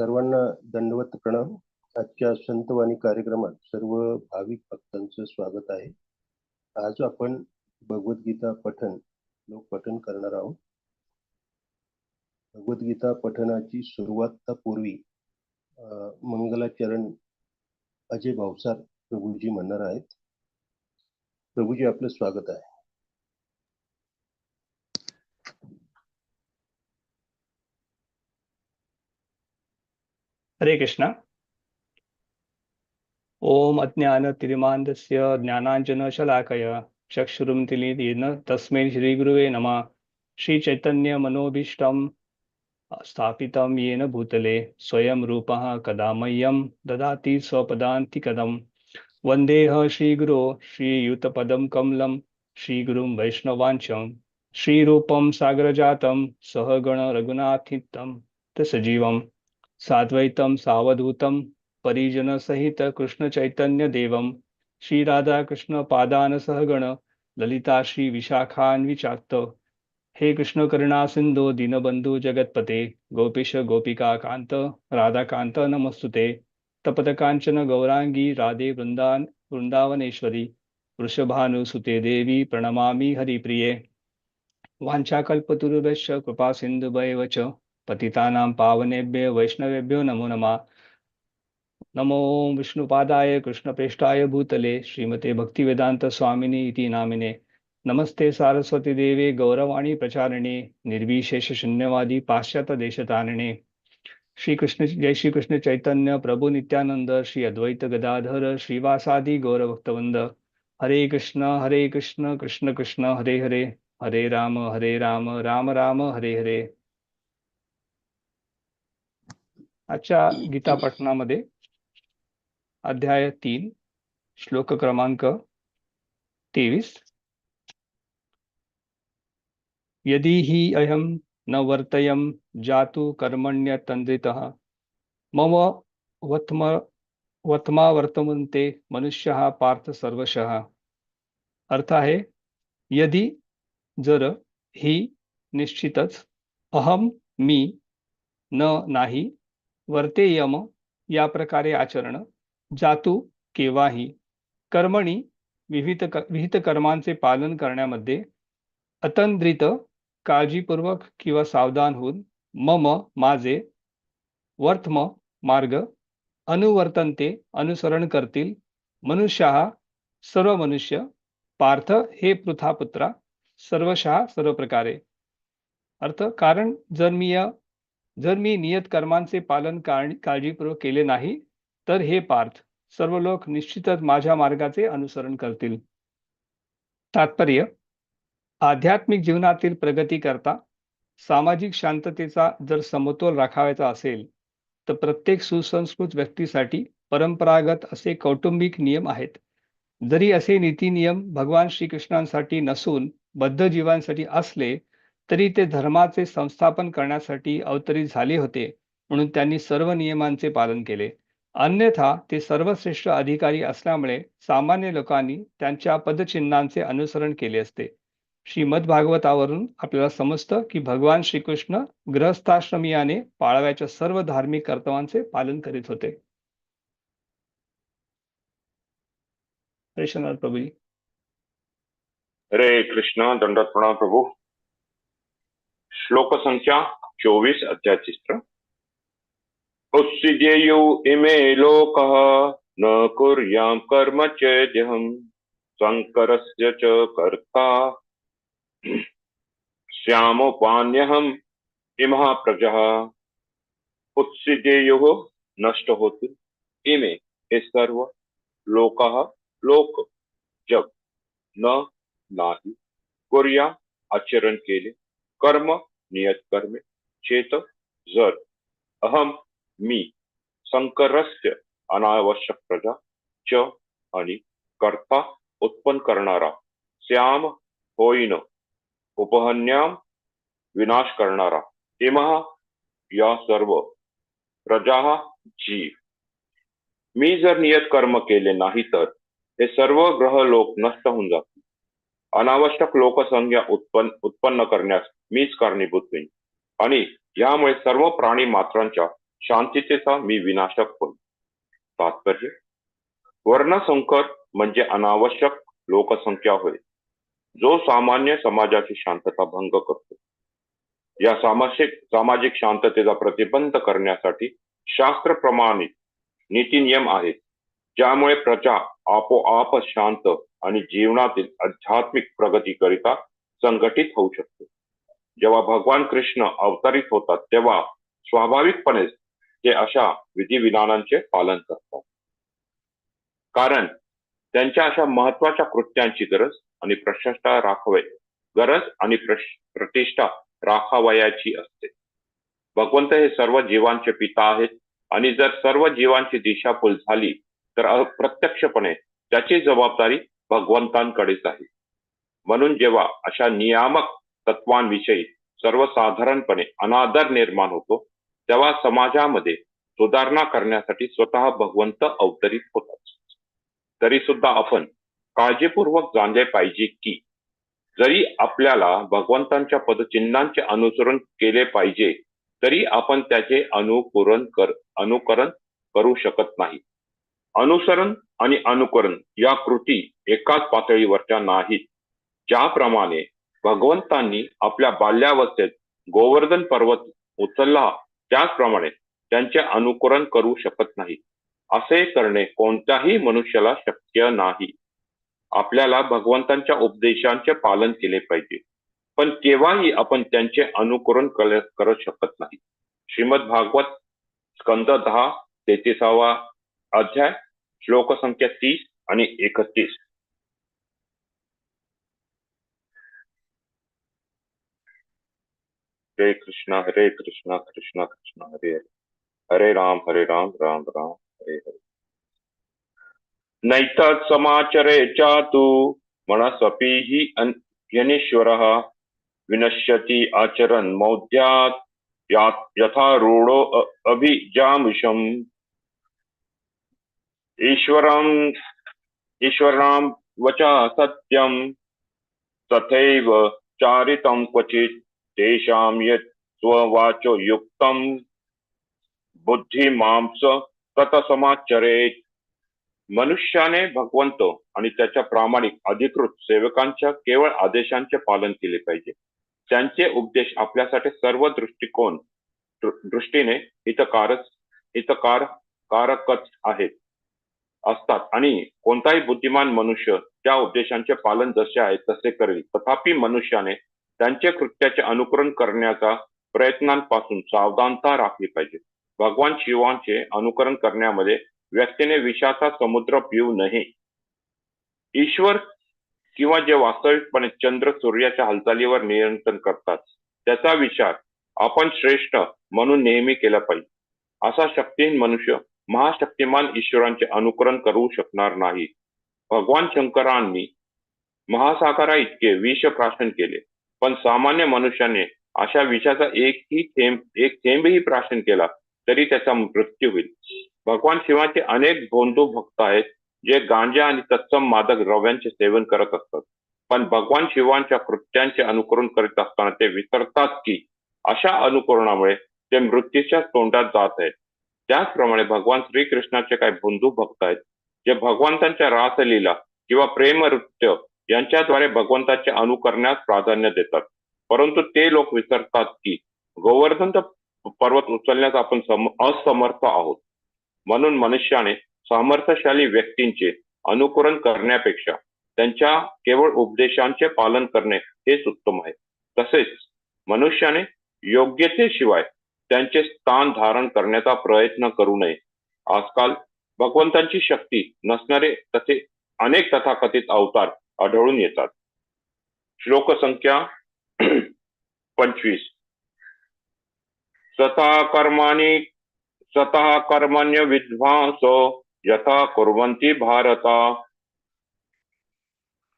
सर्वांना दंडवत प्रणाम. आजच्या संतवाणी कार्यक्रमात सर्व भाविक भक्तांचं स्वागत आहे. आज आपण भगवद्गीता पठन लोक पठन करणार आहोत. भगवद्गीता पठनाची सुरुवातापूर्वी अं, मंगलाचरण अजय भावसार प्रभूजी म्हणणार आहेत. प्रभूजी आपलं स्वागत आहे. हरे कृष्ण। ओम अज्ञानतिरिमान्दस्य ज्ञानाञ्जनशलाकय चक्षुरुन्मिलितेन तस्मै श्रीगुरुवे नमः। मनोभीष्टम स्थापितं येन भूतले स्वयं रूपः कदा मह्यं ददाति स्वपदान्तिकदं वन्देह श्रीगुरो श्रीयुतपदं कमलं श्रीगुरुं वैष्णवाञ्चं श्रीरूपं सागरजातं सहगण रघुनाथितं सजीवम् साद्वैतं श्री राधा कृष्ण पादान सहगण ललिता श्रीविशाखान्विचाक्त हे कृष्णकरुणा सिन्धो दीनबन्धु जगत्पते। गोपीश गोपिका कांत राधाकांत नमस्तुते। तपतकाञ्चन गौरांगी राधे वृंदान वृंदावनेश्वरी वृषभानुसुते देवी प्रणमामि हरिप्रिये। वाञ्छाकल्पतरुभ्यश्च कृपासिन्धुभैव च। पतितानां पावनेभ्य वैष्णवेभ्यो नमो नमः। नमो विष्णुपादाय कृष्णप्रेष्ठाय भूतले श्रीमते भक्तिवेदान्तस्वामिनि इति नामिने। नमस्ते सारस्वतीदेवे गौरवाणी प्रचारिणे निर्विशेषशून्यवादी पाश्चात्यदेशतारिणे। श्रीकृष्ण श्री जय श्रीकृष्ण चैतन्य प्रभु नित्यानंद श्री अद्वैत गदाधर श्रीवासादि गौरभक्तवंद हरे कृष्ण हरे कृष्ण कृष्ण कृष्ण हरे हरे। हरे राम हरे राम राम राम हरे हरे। आजच्या गीता पठणामध्ये अध्याय तीन श्लोक क्रमांक तेवीस. यदि हि अहं न वर्तयं जातु कर्मण्यतन्द्रितः मम वत्म वत्मा वर्तमन्ते मनुष्यः पार्थ सर्वशः। अर्थ आहे यदि जर ही निश्चितच अहम मी न नाही वर्तेयम या प्रकारे आचरण जातू केव्हाही कर्मणी विहित क विहित कर्मांचे पालन करण्यामध्ये अतंद्रित काळजीपूर्वक किंवा सावधान होऊन मम माझे वर्थम मार्ग अनुवर्तनते अनुसरण करतील मनुष्या सर्व मनुष्य पार्थ हे पृथापुत्रा सर्वशः सर्व प्रकारे. अर्थ कारण जर मी या जर मी नियत कर्मांचे पालन काळजीपूर्वक केले नाही तर हे पार्थ सर्व लोक निश्चितच माझ्या मार्गाचे अनुसरण करतील. तात्पर्य आध्यात्मिक जीवनातील प्रगती करता सामाजिक शांततेचा जर समतोल राखावायचा असेल तर प्रत्येक सुसंस्कृत व्यक्तीसाठी परंपरागत असे कौटुंबिक नियम आहेत. जरी असे नीती नियम भगवान श्रीकृष्णांसाठी नसून बद्ध जीवांसाठी असले तरी ते धर्माचे संस्थापन करण्यासाठी अवतरित झाले होते म्हणून त्यांनी सर्व नियमांचे पालन केले. अन्यथा ते सर्वश्रेष्ठ अधिकारी असल्यामुळे सामान्य लोकांनी त्यांच्या पदचिन्हांचे अनुसरण केले असते. श्रीमद्भागवतावरून आपल्याला समजतं की भगवान श्रीकृष्ण गृहस्थाश्रमियाने पाळाव्याच्या सर्व धार्मिक कर्तव्यांचे पालन करीत होते. प्रभूजी हरे कृष्ण दंडत प्रणाम प्रभू श्लोक संख्या चौबीस, अध्याय चित्र उत्सिजेयु इमे लोक, न कुर्यां कर्म चेद्यहं, शङ्करस्य च कर्ता। श्यामोपान्यहम् इमः प्रजः। उत्सिजेयुः नष्ट होतील इमे सर्व लोक लोक जग न नाही। कुर्या आचरण केले कर्म नियत कर्मे चेत जर अहम मी संकरस्य अनावश्यक प्रजा च आणि कर्ता उत्पन्न करणारा श्याम होईन उपहन्याम विनाश करणारा इमहा या सर्व प्रजा जीव. मी जर नियत कर्म केले नाही तर हे सर्व ग्रह लोक नष्ट होऊन जातील. अनावश्यक लोकसंख्या उत्पन्न उत्पन्न करण्यास मीच कारणीभूत होईल आणि यामुळे सर्व प्राणी मात्रांच्या शांततेचा मी विनाशक होईल तात्पर्य? वर्णसंकट म्हणजे अनावश्यक लोकसंख्या होय जो सामान्य समाजाची शांतता भंग करतो. या सामाजिक सामाजिक शांततेचा प्रतिबंध करण्यासाठी शास्त्र प्रमाणित नीती नियम आहेत ज्यामुळे प्रजा आपोआप शांत आणि जीवनातील आध्यात्मिक प्रगतीकरिता संघटित होऊ शकते. जेव्हा भगवान कृष्ण अवतरित होतात तेव्हा स्वाभाविकपणेच ते अशा विधिविधानांचे पालन करतात. कारण त्यांच्या अशा महत्त्वाच्या कृत्यांची गरज आणि प्रतिष्ठा राखवे गरज आणि प्रतिष्ठा राखावयाची असते. भगवंत हे सर्व जीवांचे पिता आहेत आणि जर सर्व जीवांची दिशाभूल झाली तर अप्रत्यक्षपणे त्याची जबाबदारी भगवंतांकडेच आहे. म्हणून जेव्हा अशा नियामक तत्वांविषयी सर्वसाधारणपणे अनादर निर्माण होतो तेव्हा समाजामध्ये सुधारणा करण्यासाठी स्वतः भगवंत अवतरित होतात. तरी सुद्धा आपण काळजीपूर्वक जाणले पाहिजे की जरी आपल्याला भगवंतांच्या पदचिन्हांचे अनुसरण केले पाहिजे तरी आपण त्याचे अनुकरण कर अनुकरण करू शकत नाही. अनुसरण आणि अनुकरण या कृती एकाच पातळीवरच्या नाहीत. ज्याप्रमाणे भगवंतांनी आपल्या बाल्यावस्थेत गोवर्धन पर्वत उचलला. त्याचप्रमाणे त्यांचे अनुकरण करू शकत नाही. असे करणे कोणत्याही मनुष्याला शक्य नाही. आपल्याला भगवंतांच्या उपदेशांचे पालन केले पाहिजे. पण केव्हाही आपण त्यांचे अनुकरण करू करत शकत नाही. श्रीमद भागवत स्कंद दहा तेहतीसावा अध्याय श्लोक संख्या तीस आणि एकतीस. हरे कृष्णा हरे कृष्णा कृष्णा कृष्णा हरे हरे हरे राम हरे राम राम राम हरे हरे नैतत् समाचरे चातु मनसपि हि यनीश्वरः विनश्यति आचरन् मौद्यात् यथा रूढो अ- अभिजामिषम् ईश्वरम् ईश्वरां वचा सत्यं तथैव चारितं क्वचित् तेषां यत् स्ववाचो युक्तं बुद्धिमांस ततसमाचरेत् मनुष्याने भगवंत आणि त्याच्या प्रामाणिक अधिकृत सेवकांच्या केवळ आदेशांचे पालन केले पाहिजे. त्यांचे उपदेश आपल्यासाठी सर्व दृष्टिकोन दृ- दृष्टीने हितकारच हितकार कारकच आहेत. असतात आणि कोणताही बुद्धिमान मनुष्य त्या उपदेशांचे पालन जसे आहे तसे करेल. तथापि मनुष्याने त्यांच्या कृत्याचे अनुकरण करण्याचा प्रयत्नांपासून सावधानता राखली पाहिजे. भगवान शिवांचे अनुकरण करण्यामध्ये व्यक्तीने विषाचा समुद्र पिऊ नये. ईश्वर किंवा जे वास्तविकपणे चंद्र सूर्याच्या हालचालीवर नियंत्रण करतात त्याचा विचार आपण श्रेष्ठ म्हणून नेहमी केला पाहिजे. असा शक्तीहीन मनुष्य महाशक्तिमान ईश्वरांचे अनुकरण करू शकणार नाही. भगवान शंकरांनी महासागरा इतके विष प्राशन केले. पण सामान्य मनुष्याने अशा विषाचा एकही थेंब एक थेंबही प्राशन केला तरी त्याचा मृत्यू होईल. भगवान शिवाचे अनेक बंधू भक्त आहेत जे गांजा आणि तत्सम मादक द्रव्यांचे सेवन करत असतात. पण भगवान शिवांच्या कृत्यांचे अनुकरण करीत असताना ते विसरतात की अशा अनुकरणामुळे ते मृत्यूच्या तोंडात जात आहेत. त्याचप्रमाणे भगवान श्रीकृष्णाचे काही बंधू भक्त आहेत जे भगवंतांच्या रासलीला किंवा प्रेमनृत्य यांच्याद्वारे भगवंताचे अनुकरण्यास प्राधान्य देतात. परंतु ते लोक विसरतात की गोवर्धन पर्वत उचलण्यास आपण सम- असमर्थ आहोत. म्हणून मनुष्याने सामर्थ्यशाली व्यक्तींचे अनुकरण करण्यापेक्षा त्यांच्या केवळ उपदेशांचे पालन करणे हेच उत्तम आहे. तसेच मनुष्याने योग्यतेशिवाय त्यांचे स्थान धारण करण्याचा प्रयत्न करू नये. आजकाल भगवंतांची शक्ती नसणारे तसे अनेक तथाकथित अवतार आढळून श्लोक संख्या पंचवीस. स्वतः कर्माणी स्वतः कर्मण्य विद्वांस यथा कुर्वन्ति भारता।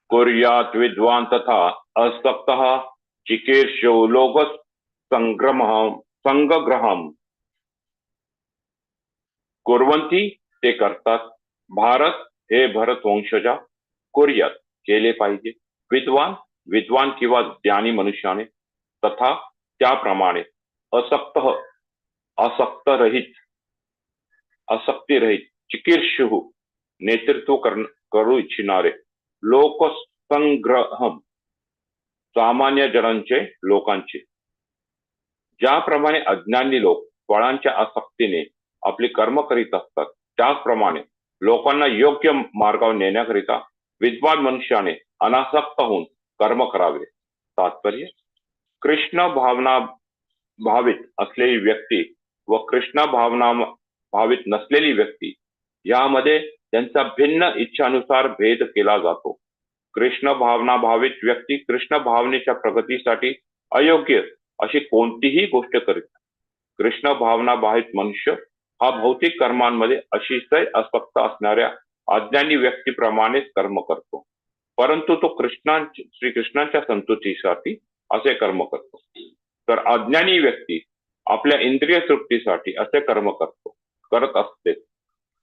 कुर्यात् विद्वान तथा असक्तः चिकीर्षो लोक संग्रम संगग्रहम। कुर्वंती ते करतात। भारत हे भरत वंशजा कुर्यात। केले पाहिजे. विद्वान विद्वान किंवा ज्ञानी मनुष्याने तथा त्याप्रमाणे असक्त असक्तरहित असक्तीरहित चिकीर्षु नेतृत्व करू इच्छिणारे लोकसंग्रह सामान्य जनांचे लोकांचे. ज्याप्रमाणे अज्ञानी लोक फळांच्या आसक्तीने आपली कर्म करीत असतात त्याचप्रमाणे लोकांना योग्य मार्गावर नेण्याकरिता विद्वान मनुष्याने अनासक्त होऊन कर्म करावे. तात्पर्य? कृष्ण भावना भावित असलेली व्यक्ती व कृष्ण भावना भावित नसलेली व्यक्ती यामध्ये त्यांचा भिन्न इच्छानुसार भेद केला जातो. कृष्ण भावना भावित व्यक्ती कृष्ण भावनेच्या प्रगतीसाठी अयोग्य अशी कोणतीही गोष्ट करीत कृष्ण भावना भावित मनुष्य हा भौतिक कर्मांमध्ये अतिशय अस्पक्त असणाऱ्या अज्ञानी व्यक्तीप्रमाणेच कर्म करतो. परंतु तो कृष्णांच्या श्रीकृष्णांच्या संतुष्टीसाठी असे कर्म करतो. तर अज्ञानी व्यक्ती आपल्या इंद्रिय तृप्तीसाठी असे कर्म करतो करत असते.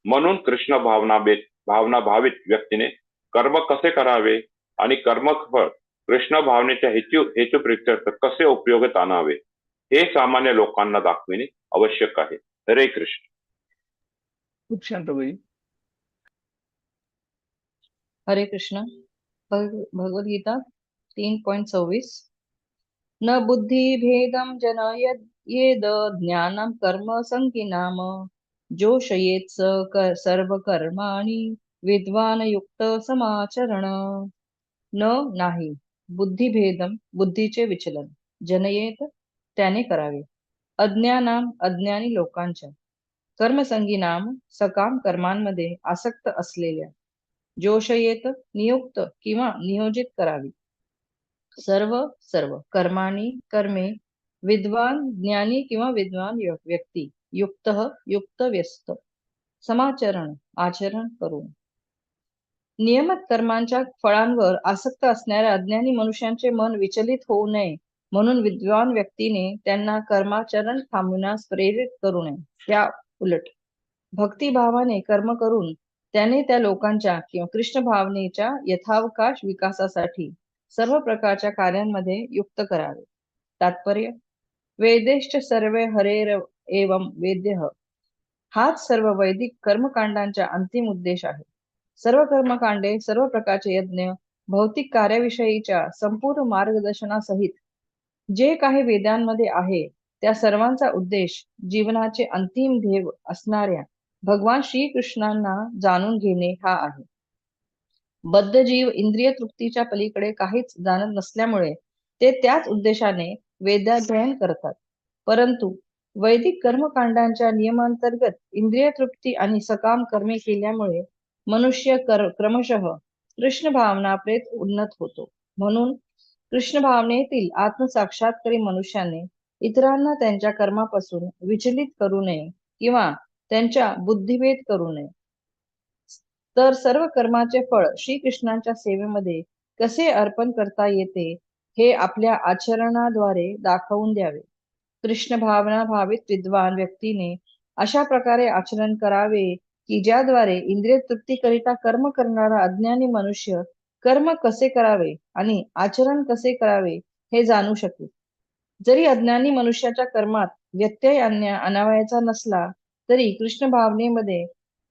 म्हणून कृष्ण भावना भावना भावित व्यक्तीने कर्म कसे करावे आणि कर्मफळ कृष्ण भावनेच्या हेतू हेतू प्रित्यर्थ कसे उपयोगात आणावे हे सामान्य लोकांना दाखविणे आवश्यक आहे. हरे कृष्ण. खूप शांत भाई हरे कृष्ण भगवद्गीता तीन पॉइंट सव्वीस. न बुद्धी भेदम जन येद ज्ञानम कर्म संकिनाम जोशयेत स सर्व कर्माणी विद्वान युक्त समाचरण. न नाही बुद्धिभेदम बुद्धीचे विचलन जनयेत त्याने करावे. अज्ञानाम अज्ञानी लोकांच्या. कर्मसंगीनाम सकाम कर्मांमध्ये आसक्त असलेल्या जोशयेत नियुक्त किंवा नियोजित करावी. सर्व सर्व कर्माणी कर्मे विद्वान ज्ञानी किंवा विद्वान व्यक्ती युक्त युक्त व्यस्त. समाचरण आचरण करून. नियमित कर्मांच्या फळांवर आसक्त असणाऱ्या अज्ञानी मनुष्यांचे मन विचलित होऊ नये म्हणून विद्वान व्यक्तीने त्यांना कर्माचरण थांबविण्यास प्रेरित करू नये. त्या उलट. भक्तिभावाने कर्म करून त्याने त्या लोकांच्या किंवा कृष्ण भावनेच्या यथावकाश विकासासाठी सर्व प्रकारच्या कार्यांमध्ये युक्त करावे. तात्पर्य वेदेश्च सर्वे हरेर एवं वेद्य. हाच सर्व वैदिक कर्मकांडांच्या अंतिम उद्देश आहे. सर्व कर्मकांडे सर्व प्रकारचे यज्ञ भौतिक कार्याविषयीच्या संपूर्ण मार्गदर्शनासहित जे काही वेदांमध्ये आहे त्या सर्वांचा उद्देश जीवनाचे अंतिम ध्येय असणाऱ्या भगवान श्रीकृष्णांना जाणून घेणे हा आहे. बद्ध जीव इंद्रिय तृप्तीच्या पलीकडे काहीच जाणत नसल्यामुळे ते त्याच उद्देशाने वेदाध्ययन करतात. परंतु वैदिक कर्मकांडांच्या नियमांतर्गत इंद्रिय तृप्ती आणि सकाम कर्मे केल्यामुळे मनुष्य कर क्रमशः कृष्ण भावना प्रेत उन्नत होतो. म्हणून कृष्ण भावनेतील आत्मसाक्षात्कारी मनुष्याने इतरांना त्यांच्या कर्मापासून विचलित करू नये किंवा त्यांच्या बुद्धिभेद करू नये. तर सर्व कर्माचे फळ श्रीकृष्णांच्या सेवेमध्ये कसे अर्पण करता येते हे आपल्या आचरणाद्वारे दाखवून द्यावे. कृष्ण भावना भावित विद्वान व्यक्तीने अशा प्रकारे आचरण करावे की ज्याद्वारे इंद्रिय तृप्तीकरिता कर्म करणारा अज्ञानी मनुष्य कर्म कसे करावे आणि आचरण कसे करावे हे जाणू शकेल. जरी अज्ञानी मनुष्याच्या कर्मात व्यत्यय आणण्या आणावयाचा नसला तरी कृष्ण भावनेमध्ये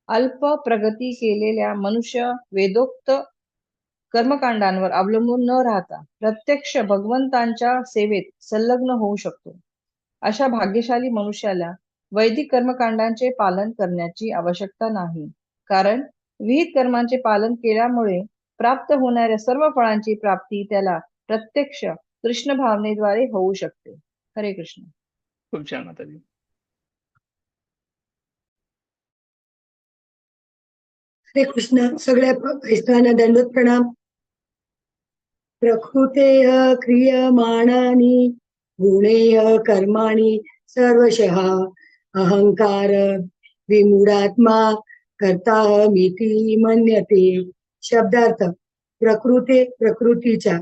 अल्प प्रगती केलेल्या मनुष्य वेदोक्त कर्मकांडांवर अवलंबून न राहता प्रत्यक्ष भगवंतांच्या सेवेत संलग्न होऊ शकतो. अशा भाग्यशाली मनुष्याला वैदिक कर्मकांडांचे पालन करण्याची आवश्यकता नाही. कारण विहित कर्मांचे पालन केल्यामुळे प्राप्त होणाऱ्या सर्व फळांची प्राप्ती त्याला प्रत्यक्ष कृष्ण भावनेद्वारे होऊ शकते. हरे कृष्ण. खूप छान माताजी. हरे कृष्ण सगळ्या वैष्णवांना दंडोत प्रणाम. प्रकृतेय क्रियमाणानि गुणेय कर्माणि सर्वशः अहंकार विमूढात्मा कर्ताहमिति मन्यते. शब्दार्थ प्रकृते प्रकृतीच्या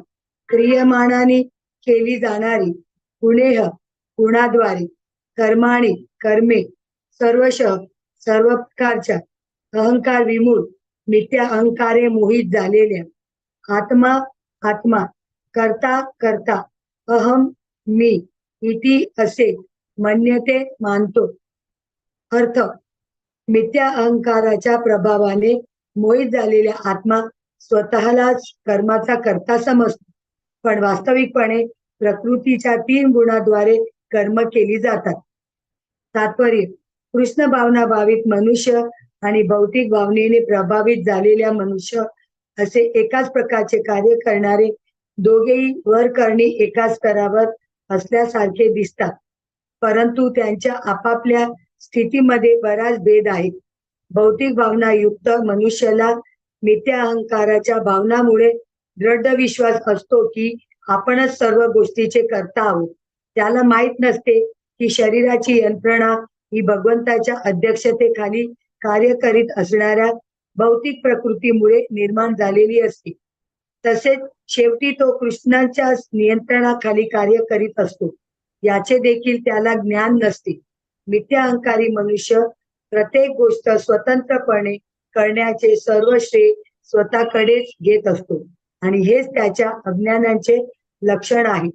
क्रियमाणाने केली जाणारी गुणेह गुणाद्वारे कर्माणी कर्मे सर्वशः सर्व प्रकारच्या अहंकार विमूल मिथ्या अहंकारे मोहित झालेल्या आत्मा आत्मा करता करता अहम मी इति असे मान्यते मानतो. अर्थ मिथ्या अहंकाराच्या प्रभावाने मोहित झालेला आत्मा स्वतःलाच कर्माचा करता समजतो. पण वास्तविकपणे प्रकृतीच्या तीन गुणाद्वारे कर्म केली जातात. तात्पर्य कृष्ण भावना भावित मनुष्य आणि भौतिक भावनेने प्रभावित झालेल्या मनुष्य असे एकाच प्रकारचे कार्य करणारे दोघेही वर करणे एकाच स्तरावर असल्यासारखे दिसतात. परंतु त्यांच्या आपापल्या स्थितीमध्ये बराच भेद आहे. भौतिक भावना युक्त मनुष्याला मिथ्या अहंकाराच्या भावनामुळे दृढ विश्वास असतो की आपणच सर्व गोष्टीचे करता आहोत. त्याला माहीत नसते की शरीराची यंत्रणा ही भगवंताच्या अध्यक्षतेखाली कार्य करीत असणाऱ्या भौतिक प्रकृतीमुळे निर्माण झालेली असते. तसेच शेवटी तो कृष्णाच्या नियंत्रणाखाली कार्य करीत असतो. याचे देखील त्याला ज्ञान नसते. मिथ्या अहंकारी मनुष्य प्रत्येक गोष्ट स्वतंत्रपणे करण्याचे सर्व श्रेय स्वतःकडेच घेत असतो. आणि हेच त्याच्या अज्ञानाचे लक्षण आहे.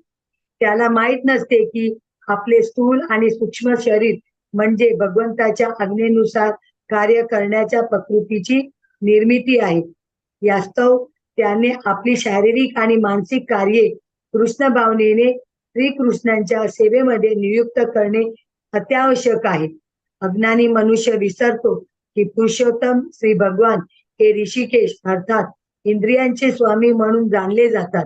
त्याला माहीत नसते की आपले स्थूल आणि सूक्ष्म शरीर म्हणजे भगवंताच्या आज्ञेनुसार कार्य करण्याच्या प्रकृतीची निर्मिती आहे. यास्तव त्याने आपली शारीरिक आणि मानसिक कार्ये कृष्ण भावनेने श्रीकृष्णांच्या सेवेमध्ये नियुक्त करणे अत्यावश्यक आहे. अज्ञानी मनुष्य विसरतो की पुरुषोत्तम श्री भगवान हे ऋषिकेश अर्थात इंद्रियांचे स्वामी म्हणून जाणले जातात.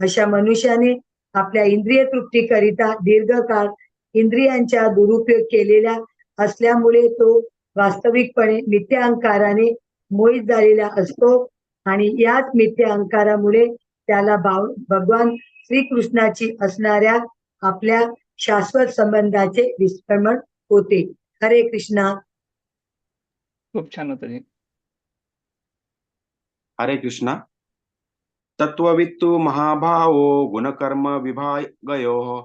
अशा मनुष्याने आपल्या इंद्रिय तृप्तीकरिता दीर्घकाळ इंद्रियांचा दुरुपयोग केलेला असल्यामुळे तो वास्तविकपणे मिथ्या अहंकाराने मोहित झालेला असतो आणि याच मिथ्या अहंकारामुळे त्याला भाव भगवान श्रीकृष्णाची असणाऱ्या आपल्या शाश्वत संबंधाचे विस्मरण होते. हरे कृष्णा. खूप छान होतं जी हरे कृष्णा. तत्ववित्तु महाभावो गुणकर्म विभागयो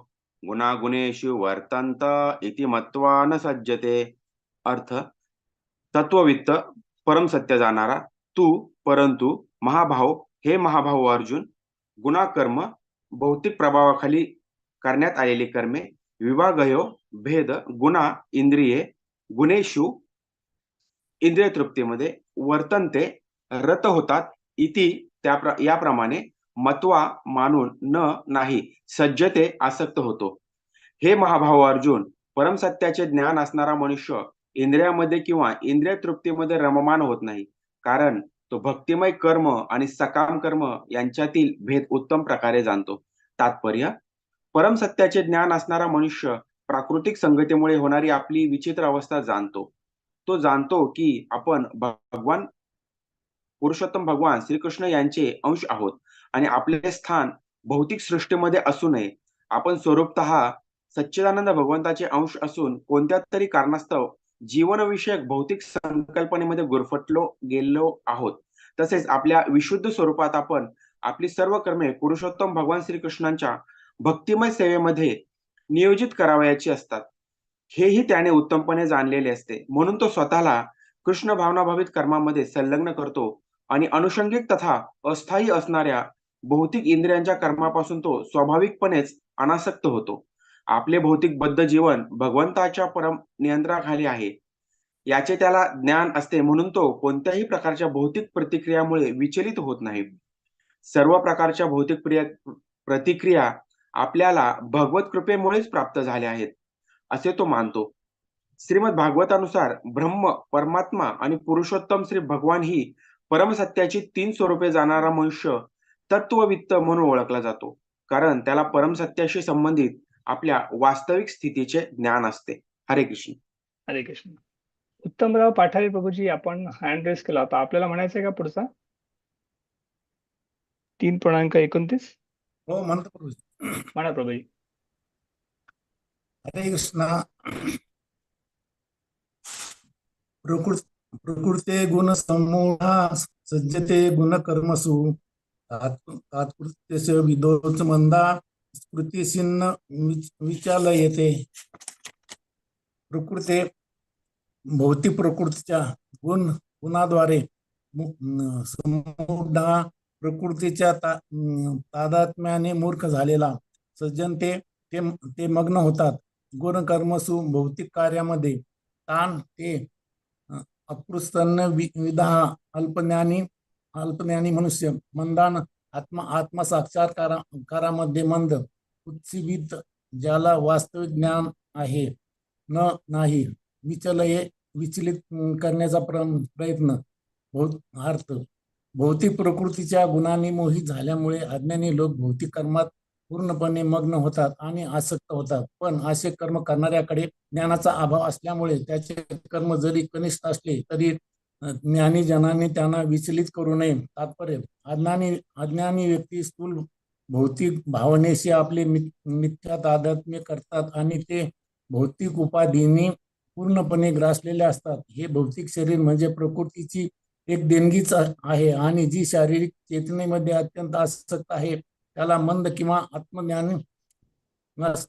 गुणागुणेषु वर्तन्त इति मत्वा न सज्जते. अर्थ तत्ववित्त परम सत्य जाणारा तू परंतु महाभाव हे महाभाव अर्जुन गुणाकर्म भौतिक प्रभावाखाली करण्यात आलेली कर्मे विभागयो भेद गुणा इंद्रिये गुणेशु इंद्रिय तृप्तीमध्ये वर्तनते रत होतात इति त्या याप्रमाणे मत्वा मानून न नाही सज्जते आसक्त होतो. हे महाभाव अर्जुन परमसत्याचे ज्ञान असणारा मनुष्य इंद्रियामध्ये किंवा इंद्रिय तृप्तीमध्ये रममान होत नाही. कारण तो भक्तिमय कर्म आणि सकाम कर्म यांच्यातील भेद उत्तम प्रकारे जाणतो. तात्पर्य परमसत्याचे ज्ञान असणारा मनुष्य प्राकृतिक संगतीमुळे होणारी आपली विचित्र अवस्था जाणतो. तो जाणतो की आपण भगवान पुरुषोत्तम भगवान श्रीकृष्ण यांचे अंश आहोत आणि आपले स्थान भौतिक सृष्टीमध्ये असू नये. आपण स्वरूपत सच्चिदानंद भगवंताचे अंश असून कोणत्या तरी कारणास्तव जीवनविषयक भौतिक संकल्पनेमध्ये गुरफटलो गेलो आहोत. तसेच आपल्या विशुद्ध स्वरूपात आपण आपली सर्व कर्मे पुरुषोत्तम भगवान श्रीकृष्णांच्या भक्तिमय सेवेमध्ये नियोजित करावयाची असतात. हेही त्याने उत्तमपणे जाणलेले असते. म्हणून तो स्वतःला कृष्ण भावनाभावित कर्मामध्ये संलग्न करतो आणि अनुषंगिक तथा अस्थायी असणाऱ्या भौतिक इंद्रियांच्या कर्मापासून तो स्वाभाविकपणेच अनासक्त होतो. आपले भौतिक बद्ध जीवन भगवंताच्या परम नियंत्रणाखाली आहे. याचे त्याला ज्ञान असते म्हणून तो कोणत्याही प्रकारच्या भौतिक प्रतिक्रियामुळे विचलित होत नाही. सर्व प्रकारच्या भौतिक प्रिया प्रतिक्रिया आपल्याला भगवत कृपेमुळेच प्राप्त झाल्या आहेत असे तो मानतो. श्रीमद भागवतानुसार ब्रह्म परमात्मा आणि पुरुषोत्तम श्री भगवान ही परमसत्याची तीन स्वरूपे जाणारा मनुष्य तत्ववित्त म्हणून ओळखला जातो. कारण त्याला परमसत्याशी संबंधित आपल्या वास्तविक स्थितीचे ज्ञान असते. हरे कृष्ण. हरे कृष्ण. उत्तमराव पाठारे प्रभूजी आपण हँड रेस केला. होता आपल्याला म्हणायचं आहे का पुढचा? तीन पूर्णांक एकोणतीस? हो म्हणतो प्रभू म्हणा प्रभूजी. हरे कृष्णा. प्रकृत प्रकृते गुण समूहा सज्जते गुण कर्मसु. तात्कृत्यस्य विदोच मंदा. कृतीसिन्न विचारलं येते प्रकृते भौतिक प्रकृतीच्या गुण गुणाद्वारे प्रकृतीच्या ता तादात्म्याने मूर्ख झालेला. सज्जन ते ते ते मग्न होतात. गुणकर्मसु भौतिक कार्यामध्ये ताण ते अपृस्तन्न अकृस्तन्न वि- विधा अल्पज्ञानी अल्पज्ञानी मनुष्य मंदान आत्मा आत्मसाक्षात्कारामध्ये मंद उत्सिबित ज्याला वास्तविक ज्ञान आहे न नाही विचलये विचलित करण्याचा प्र- प्रयत्न भौत अर्थ भौतिक प्रकृतीच्या गुणांनी मोहित झाल्यामुळे अज्ञानी लोक भौतिक कर्मात पूर्णपणे मग्न होतात आणि आसक्त होतात. पण असे कर्म करणाऱ्याकडे ज्ञानाचा अभाव असल्यामुळे त्याचे कर्म जरी कनिष्ठ असले तरी ज्ञानी जनाने त्यांना विचलित करू नये. तात्पर्य अज्ञानी अज्ञानी व्यक्ती स्थूल भौतिक भावनेशी आपले मिथ्या तादात्म्य करतात आणि ते भौतिक उपाधीने पूर्णपणे ग्रासलेले असतात. हे भौतिक शरीर म्हणजे प्रकृतीची एक देणगीच आहे आणि जी शारीरिक चेतनेमध्ये अत्यंत आसक्त आहे. त्याला मंद किंवा आत्मज्ञान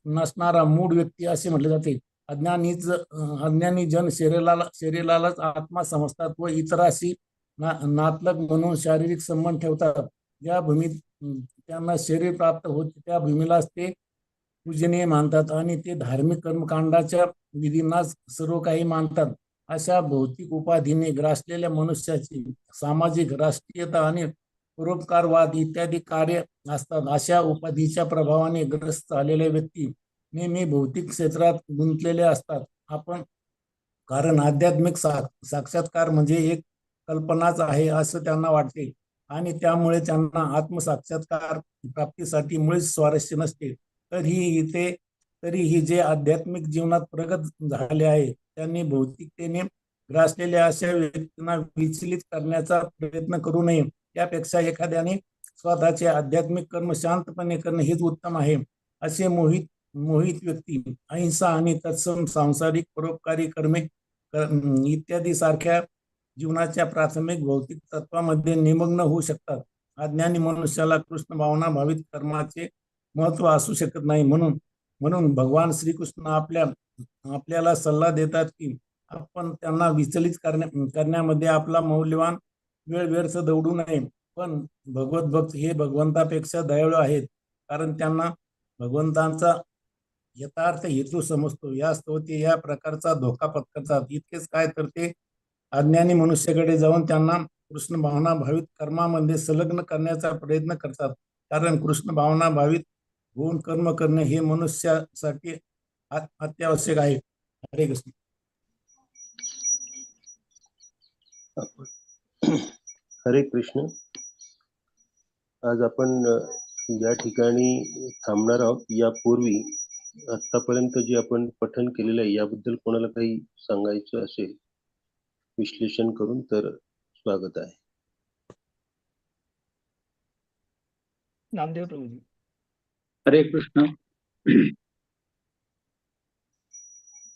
नसणारा मूळ व्यक्ती असे म्हटले जाते. अज्ञानीच अज्ञानी जन शरीराला शरीरालाच आत्मा समजतात व इतराशी ना नातलग म्हणून शारीरिक संबंध ठेवतात. ज्या भूमीत त्यांना शरीर प्राप्त होते त्या भूमीलाच ते पूजनीय मानतात आणि ते धार्मिक कर्मकांडाच्या विधींनाच सर्व काही मानतात. अशा भौतिक उपाधीने ग्रासलेल्या मनुष्याची सामाजिक राष्ट्रीयता आणि परोपकारवाद इत्यादी कार्य असतात. अशा उपाधीच्या प्रभावाने ग्रस्त झालेल्या व्यक्ती नेहमी भौतिक क्षेत्रात गुंतलेले असतात. आपण कारण आध्यात्मिक सा साक्षात्कार म्हणजे एक कल्पनाच आहे असं त्यांना वाटते. आणि त्यामुळे त्यांना आत्मसाक्षात्कार प्राप्तीसाठी मुळीच स्वारस्य नसते. तरीही इथे तरीही जे आध्यात्मिक जीवनात प्रगत झाले आहे त्यांनी भौतिकतेने ग्रासलेल्या अशा व्यक्तींना विचलित करण्याचा प्रयत्न करू नये. त्यापेक्षा एखाद्याने स्वतःचे आध्यात्मिक कर्म शांतपणे करणे हेच उत्तम आहे. असे मोहित मोहित व्यक्ती अहिंसा आणि तत्सम सांसारिक परोपकारी कर्मे कर- इत्यादी सारख्या जीवनाच्या प्राथमिक भौतिक तत्वामध्ये निमग्न होऊ शकतात. अज्ञानी मनुष्याला कृष्ण भावना भावित कर्माचे महत्त्व असू शकत नाही. म्हणून म्हणून भगवान श्रीकृष्ण आपल्या आपल्याला सल्ला देतात की आपण त्यांना विचलित करण्या करण्यामध्ये आपला मौल्यवान वेळ व्यर्थ दौडू नये. पण भगवत भक्त हे भगवंतापेक्षा दयाळू आहेत. कारण त्यांना भगवंतांचा यथार्थ हेतू समजतो. या स्तोती या प्रकारचा धोका पत्करतात. इतकेच काय तर ते अज्ञानी मनुष्याकडे जाऊन त्यांना कृष्ण भावना भावित कर्मामध्ये संलग्न करण्याचा प्रयत्न करतात. कारण कृष्ण भावना भावित होऊन कर्म करणे हे मनुष्यासाठी अत्यावश्यक आहे. हरे कृष्ण. हरे कृष्ण. आज आपण ज्या या ठिकाणी थांबणार आहोत. यापूर्वी आतापर्यंत जे आपण पठन केलेलं आहे याबद्दल कोणाला काही सांगायचं असेल विश्लेषण करून तर स्वागत आहे. नामदेव प्रभूजी. हरे कृष्ण.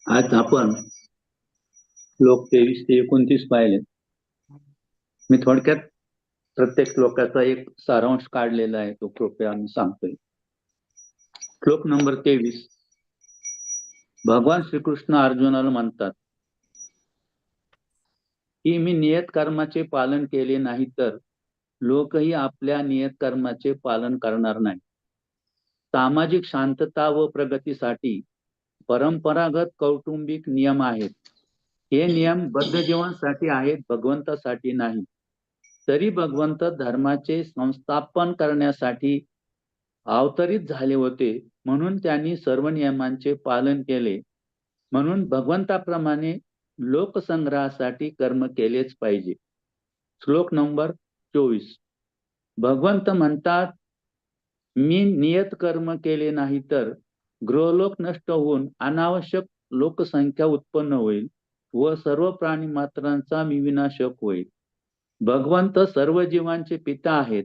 आज आपण श्लोक तेवीस ते एकोणतीस पाहिले. मी थोडक्यात प्रत्येक श्लोकाचा एक सारांश काढलेला आहे तो कृपया मी सांगतोय. श्लोक नंबर तेवीस. भगवान श्रीकृष्ण अर्जुनाला म्हणतात की मी नियत कर्माचे पालन केले नाही तर लोकही आपल्या नियत कर्माचे पालन करणार नाही. सामाजिक शांतता व प्रगतीसाठी परंपरागत कौटुंबिक नियम आहेत. हे नियम बद्धजीवांसाठी आहेत भगवंतासाठी नाही. तरी भगवंत धर्माचे संस्थापन करण्यासाठी अवतरित झाले होते. म्हणून त्यांनी सर्व नियमांचे पालन केले. म्हणून भगवंताप्रमाणे लोकसंग्रहासाठी कर्म केलेच पाहिजे. श्लोक नंबर चोवीस. भगवंत म्हणतात मी नियत कर्म केले नाही तर गृहलोक नष्ट होऊन अनावश्यक लोकसंख्या उत्पन्न होईल व सर्व प्राणी मात्रांचा मी विनाशक होईल. भगवंत सर्व जीवांचे पिता आहेत.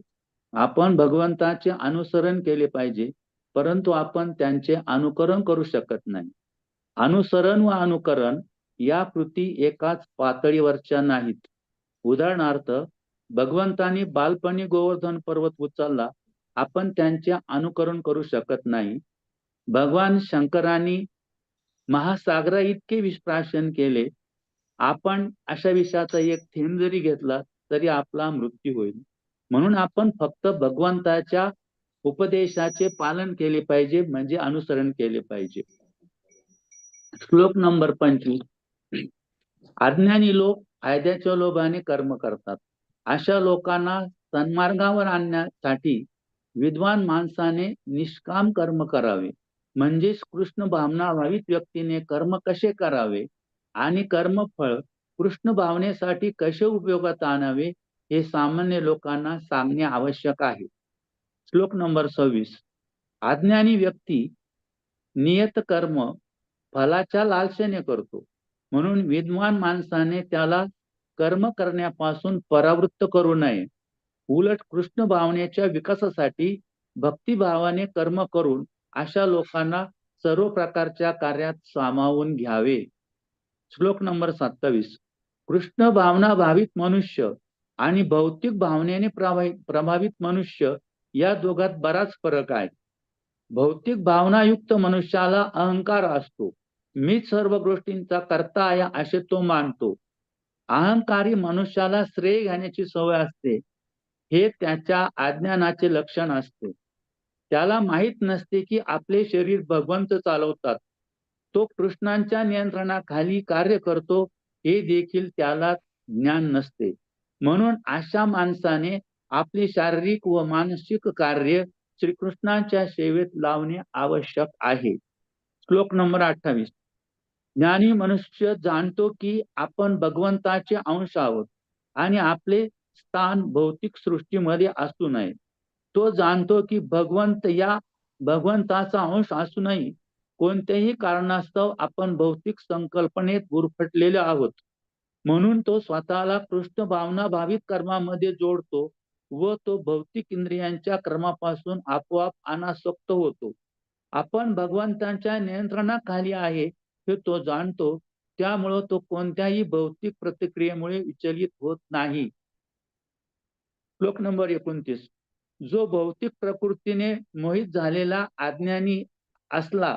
आपण भगवंताचे अनुसरण केले पाहिजे परंतु आपण त्यांचे अनुकरण करू शकत नाही. अनुसरण व अनुकरण या कृती एकाच पातळीवरच्या नाहीत. उदाहरणार्थ भगवंतानी बालपणी गोवर्धन पर्वत उचलला आपण त्यांचे अनुकरण करू शकत नाही. भगवान शंकरांनी महासागरा इतके विश्रासन केले आपण अशा विषयाचा एक थेंब जरी घेतला तरी आपला मृत्यू होईल. म्हणून आपण फक्त भगवंताच्या उपदेशाचे पालन केले पाहिजे म्हणजे अनुसरण केले पाहिजे. श्लोक नंबर पंचवीस. अज्ञानी लोक फायद्याच्या लोभाने कर्म करतात. अशा लोकांना सन्मार्गावर आणण्यासाठी विद्वान माणसाने निष्काम कर्म करावे. म्हणजेच कृष्ण भावना भावित व्यक्तीने कर्म कसे करावे आणि कर्मफळ कृष्ण भावनेसाठी कसे उपयोगात आणावे हे सामान्य लोकांना सांगणे आवश्यक आहे. श्लोक नंबर सव्वीस. अज्ञानी व्यक्ती नियत कर्म फलाच्या लालसेने करतो. म्हणून विद्वान माणसाने त्याला कर्म करण्यापासून परावृत्त करू नये. उलट कृष्ण भावनेच्या विकासासाठी भक्तिभावाने कर्म करून अशा लोकांना सर्व प्रकारच्या कार्यात सामावून घ्यावे. श्लोक नंबर सत्तावीस. कृष्ण भावना भावित मनुष्य आणि भौतिक भावनेने प्रभावित प्रभावित मनुष्य या दोघात बराच फरक आहे. भौतिक भावनायुक्त मनुष्याला अहंकार असतो. मीच सर्व गोष्टींचा करता आहे असे तो मानतो. अहंकारी मनुष्याला श्रेय घेण्याची सवय असते. हे त्याच्या अज्ञानाचे लक्षण असते. त्याला माहीत नसते की आपले शरीर भगवंत चालवतात. तो कृष्णांच्या नियंत्रणाखाली कार्य करतो हे देखील त्याला ज्ञान नसते. म्हणून अशा माणसाने आपले शारीरिक व मानसिक कार्य श्रीकृष्णांच्या सेवेत लावणे आवश्यक आहे. श्लोक नंबर अठ्ठावीस. ज्ञानी मनुष्य जाणतो की आपण भगवंताचे अंश आहोत आणि आपले स्थान भौतिक सृष्टीमध्ये असू नये. तो जाणतो की भगवंत या भगवंताचा अंश असूनही कोणत्याही कारणास्तव आपण भौतिक संकल्पनेत गुरफटलेले आहोत. म्हणून तो स्वतःला कृष्ण भावना भावित कर्मामध्ये जोडतो व तो भौतिक इंद्रियांच्या क्रमापासून आपोआप अनासक्त होतो. आपण भगवंतांच्या नियंत्रणाखाली आहे हे तो जाणतो त्यामुळं तो कोणत्याही भौतिक प्रतिक्रियेमुळे विचलित होत नाही. श्लोक नंबर एकोणतीस. जो भौतिक प्रकृतीने मोहित झालेला अज्ञानी असला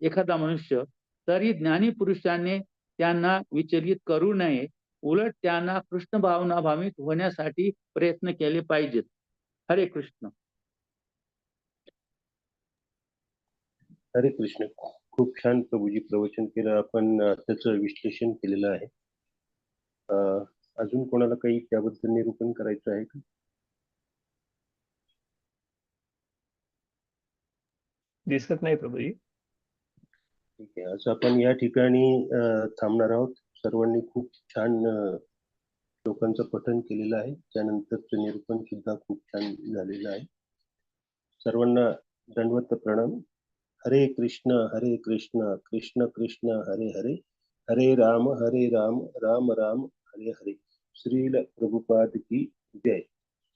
एखादा मनुष्य तरी ज्ञानी पुरुषाने त्यांना विचलित करू नये. उलट त्यांना कृष्ण भावना भावित होण्यासाठी प्रयत्न केले पाहिजेत. हरे कृष्ण. हरे कृष्ण. खूप छान प्रभूजी प्रवचन केलं. आपण त्याचं विश्लेषण केलेलं आहे. अं, अजून कोणाला काही त्याबद्दल निरूपण करायचं आहे का? दिसत नाही प्रभूजी. ठीक आहे. असं आपण या ठिकाणी थांबणार आहोत. सर्वांनी खूप छान लोकांचं पठन केलेलं आहे. त्यानंतरचं निरूपण सुद्धा खूप छान झालेलं आहे. सर्वांना दंडवत प्रणाम. हरे कृष्ण हरे कृष्ण कृष्ण कृष्ण हरे हरे. हरे राम हरे राम राम राम हरे हरे. श्रील प्रभुपाद की जय.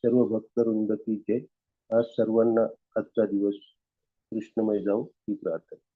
सर्व भक्तवृंद की जय. आज सर्वांना आजचा दिवस कृष्णमय जाऊ ही प्रार्थना.